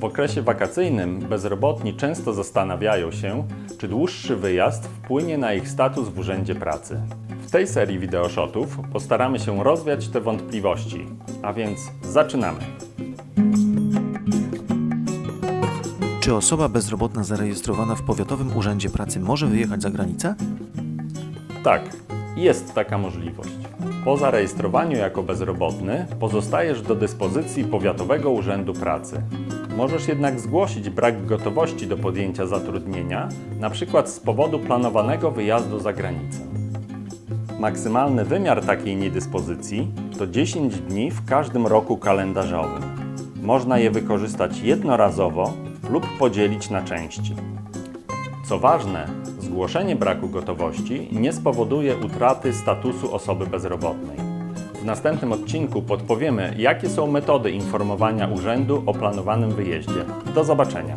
W okresie wakacyjnym bezrobotni często zastanawiają się, czy dłuższy wyjazd wpłynie na ich status w urzędzie pracy. W tej serii wideoshotów postaramy się rozwiać te wątpliwości, a więc zaczynamy. Czy osoba bezrobotna zarejestrowana w Powiatowym Urzędzie Pracy może wyjechać za granicę? Tak, jest taka możliwość. Po zarejestrowaniu jako bezrobotny pozostajesz do dyspozycji Powiatowego Urzędu Pracy. Możesz jednak zgłosić brak gotowości do podjęcia zatrudnienia, np. z powodu planowanego wyjazdu za granicę. Maksymalny wymiar takiej niedyspozycji to 10 dni w każdym roku kalendarzowym. Można je wykorzystać jednorazowo lub podzielić na części. Co ważne, zgłoszenie braku gotowości nie spowoduje utraty statusu osoby bezrobotnej. Następnym odcinku podpowiemy, jakie są metody informowania urzędu o planowanym wyjeździe. Do zobaczenia.